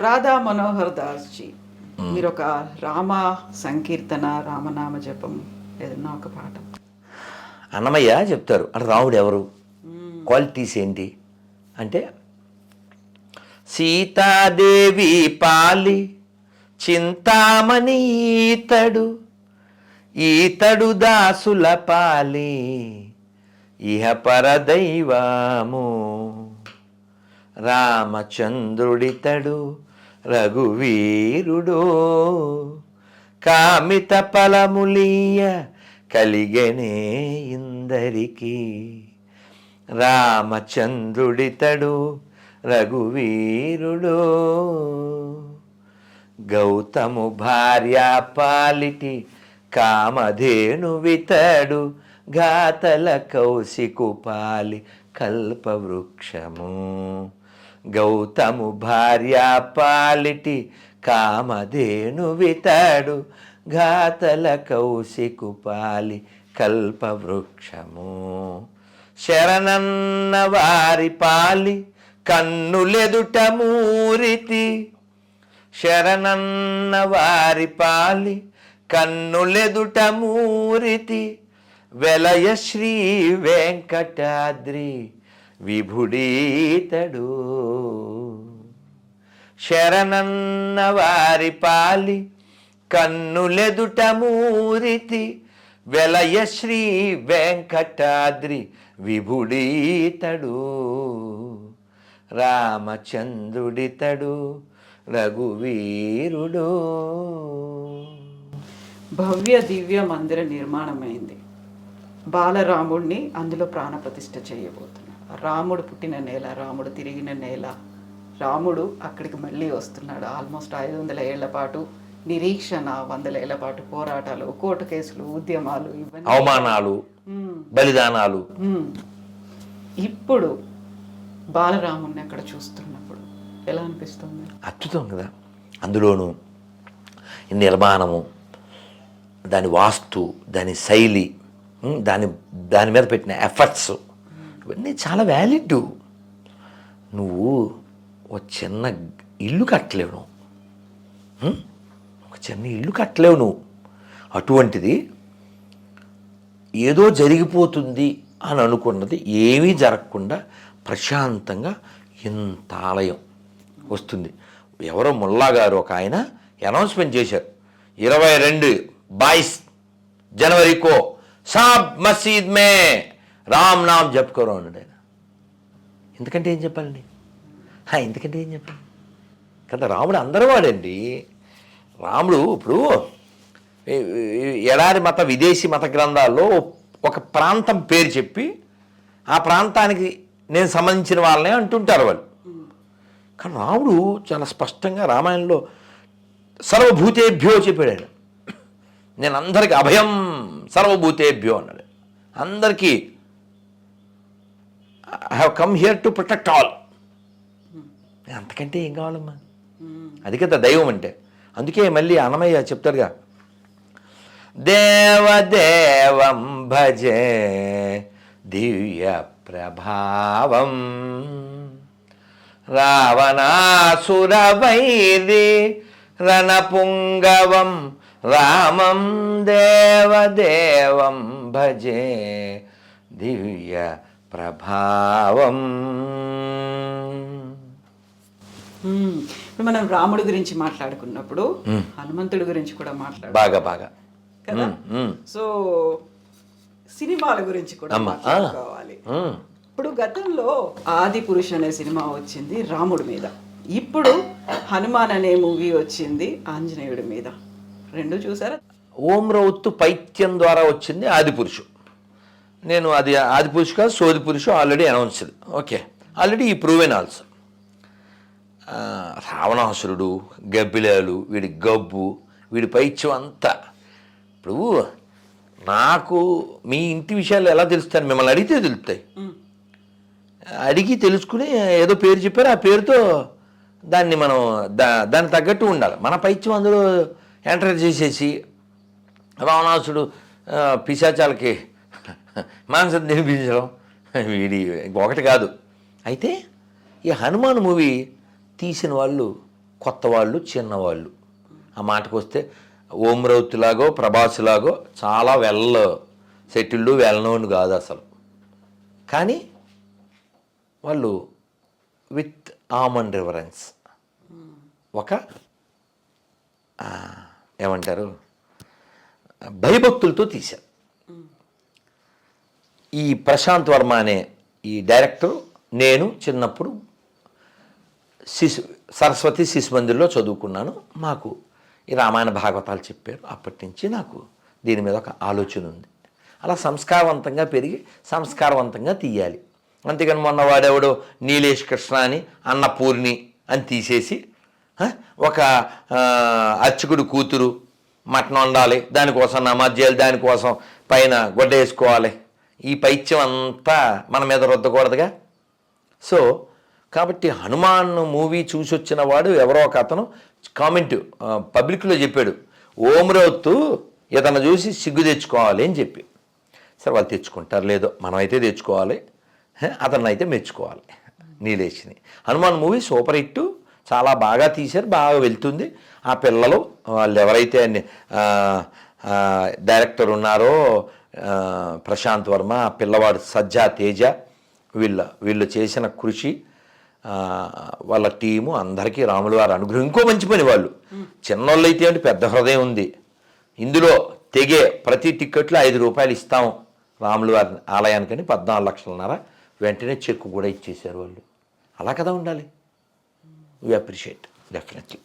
Radha Manohar Das G మీరు ఒక రామ సంకీర్తన రామనామ జపం ఏదన్నా ఒక పాట. అన్నమయ్య చెప్తారు అంటే రాముడు ఎవరు? క్వాలిటీస్ ఏంటి? అంటే సీతాదేవి పాలి చింతామణి ఈతడు ఈతడు దాసుల పాలి ఇహ పరదైవము రామచంద్రుడితడు రఘువీరుడో. కామిత ఫలములీయ కలిగనే ఇందరికీ. రామచంద్రుడితడు రఘువీరుడో. గౌతము భార్య పాలిటి కామధేను వితడు ఘాతల కౌశికు పాలి కల్పవృక్షము. గౌతము భార్య పాలిటి కామధేణువితడు ఘాతల కౌశికు పాలి కల్పవృక్షము. శరణన్న వారి పాలి కన్నులెదుట మూరితి. శరణన్న వారి పాలి కన్నులెదుట మూరితి. వెలయ శ్రీ వెంకటాద్రి విభుడీతడు. శరణన్న వారి పాలి కన్నులెదుట మూరితి వెలయ శ్రీ వెంకటాద్రి విభుడీతడు. రామచంద్రుడితడు రఘువీరుడు. భవ్య దివ్య మందిర నిర్మాణమైంది. బాలరాముడిని అందులో ప్రాణప్రతిష్ఠ చేయబోతుంది రాముడు పుట్టిన నేల రాముడు తిరిగిన నేల. రాముడు అక్కడికి మళ్ళీ వస్తున్నాడు. ఆల్మోస్ట్ ఐదు వందల ఏళ్ళ పాటు నిరీక్షణ వందల ఏళ్ళ పాటు పోరాటాలు కోర్టు కేసులు ఉద్యమాలు ఇవన్నీ. అవమానాలు. బలిదానాలు. ఇప్పుడు బాలరాముడిని అక్కడ చూస్తున్నప్పుడు ఎలా అనిపిస్తుంది? అద్భుతం కదా. అందులోనూ నిర్మాణము దాని వాస్తు దాని శైలి దాని దాని మీద పెట్టిన ఎఫర్ట్స్ ఇవన్నీ చాలా వ్యాలిడ్ నువ్వు ఒక చిన్న ఇల్లు కట్టలేవు నువ్వు. ఒక చిన్న ఇల్లు కట్టలేవు నువ్వు. అటువంటిది ఏదో జరిగిపోతుంది అని అనుకున్నది ఏమీ జరగకుండా ప్రశాంతంగా ఇంత ఆలయం వస్తుంది. ఎవరో ముల్లా గారు ఒక ఆయన అనౌన్స్మెంట్ చేశారు. ఇరవై రెండు బాయిస్ జనవరికో సాబ్ మసీద్ మే రామ్ నామ్ జపుకోరు అన్నాడు ఆయన ఎందుకంటే ఏం చెప్పాలండి? ఎందుకంటే ఏం చెప్పాలి? కదా రాముడు అందరూ వాడండి. రాముడు ఇప్పుడు ఎడారి మత విదేశీ మత గ్రంథాల్లో ఒక ప్రాంతం పేరు చెప్పి ఆ ప్రాంతానికి నేను సంబంధించిన వాళ్ళనే అంటుంటారు వాళ్ళు. కానీ రాముడు చాలా స్పష్టంగా రామాయణంలో సర్వభూతేభ్యో చెప్పాడు. ఆయన నేను అందరికీ అభయం సర్వభూతేభ్యో అన్నాడు. అందరికీ I have come here to protect all అంతకంటే ఏం కావాలమ్మా? అది కదా దైవం అంటే. అందుకే మళ్ళీ అన్నమయ్య చెప్తారుగా దేవదేవం భజే దివ్య ప్రభావం. రావణాసురవైరి రణపుంగవం రామం దేవదేవం భజే దివ్య ప్రభావం. మనం రాముడి గురించి మాట్లాడుకున్నప్పుడు హనుమంతుడి గురించి కూడా మాట్లాడు బాగా బాగా. కదా. సో సినిమాల గురించి కూడా. మాట్లాడుకోవాలి. ఇప్పుడు గతంలో ఆది పురుష్ అనే సినిమా వచ్చింది రాముడి మీద. ఇప్పుడు హనుమాన్ అనే మూవీ వచ్చింది ఆంజనేయుడి మీద. రెండు చూసారా? ఓం రౌత్తు పైత్యం ద్వారా వచ్చింది ఆదిపురుషు నేను అది ఆదిపురుషు కాదు సోది పురుషు ఆల్రెడీ అనౌన్స్డ్ ఓకే ఆల్రెడీ ఈ ప్రూవెన్ ఆల్సో రావణాసురుడు గబ్బిలాలు వీడి గబ్బు వీడి పైత్యం అంతా. ఇప్పుడు నాకు మీ ఇంటి విషయాలు ఎలా తెలుస్తాను మిమ్మల్ని అడిగితే తెలుస్తాయి. అడిగి తెలుసుకుని ఏదో పేరు చెప్పారు ఆ పేరుతో దాన్ని మనం దా దానికి తగ్గట్టు ఉండాలి. మన పైత్యం అందులో ఎంటర్ చేసేసి రావణాసుడు పిశాచాలకి మాంసం తినిపించడం వీడి ఒకటి కాదు. అయితే ఈ హనుమాన్ మూవీ తీసిన వాళ్ళు కొత్త వాళ్ళు చిన్నవాళ్ళు ఆ మాటకు వస్తే ఓం రౌత్లాగో ప్రభాస్లాగో చాలా వెల్ సెటిల్డ్ వెల్ నోన్ కాదు అసలు. కానీ వాళ్ళు విత్ ఆమన్ రివరెన్స్. ఒక ఏమంటారు? భయభక్తులతో తీశారు. ఈ ప్రశాంత్ వర్మ అనే ఈ డైరెక్టర్ నేను చిన్నప్పుడు శిశు సరస్వతి శిశు మందిర్లో చదువుకున్నాను. మాకు ఈ రామాయణ భాగవతాలు చెప్పారు. అప్పటి నుంచి నాకు దీని మీద ఒక ఆలోచన ఉంది. అలా సంస్కారవంతంగా పెరిగి సంస్కారవంతంగా తీయాలి. అంతేకాని మొన్న వాడెవడో నీలేష్ కృష్ణ అని అన్నపూర్ణి అని తీసేసి ఒక అర్చకుడు కూతురు మటన్ వండాలి దానికోసం నమాజ్ చేయాలి దానికోసం పైన గొడ్డ వేసుకోవాలి ఈ పైత్యం అంతా మన మీద రుద్దకూడదుగా? సో కాబట్టి హనుమాన్ మూవీ చూసి వచ్చిన వాడు ఎవరో ఒక అతను కామెంట్ పబ్లిక్లో చెప్పాడు ఓమరవత్తు ఇతను చూసి సిగ్గు తెచ్చుకోవాలి అని చెప్పి. సరే వాళ్ళు తెచ్చుకుంటారు లేదో మనమైతే తెచ్చుకోవాలి. అతన్ని అయితే మెచ్చుకోవాలి. నీలేష్ని హనుమాన్ మూవీ సూపర్ హిట్ చాలా బాగా తీశారు బాగా వెళ్తుంది. ఆ పిల్లలు వాళ్ళు ఎవరైతే డైరెక్టర్ ఉన్నారో ప్రశాంత్ వర్మ పిల్లవాడు సజ్జా తేజ వీళ్ళ వీళ్ళు చేసిన కృషి వాళ్ళ టీము అందరికీ రాముల వారి అనుగ్రహం. ఇంకో మంచి పని వాళ్ళు. చిన్నోళ్ళు అయితే అంటే పెద్ద హృదయం ఉంది. ఇందులో తెగే ప్రతి టిక్కెట్లో ఐదు రూపాయలు ఇస్తాం రాముల వారి ఆలయానికని పద్నాలుగు లక్షలన్నర వెంటనే చెక్ కూడా ఇచ్చేశారు వాళ్ళు. అలా కదా ఉండాలి. We appreciate definitely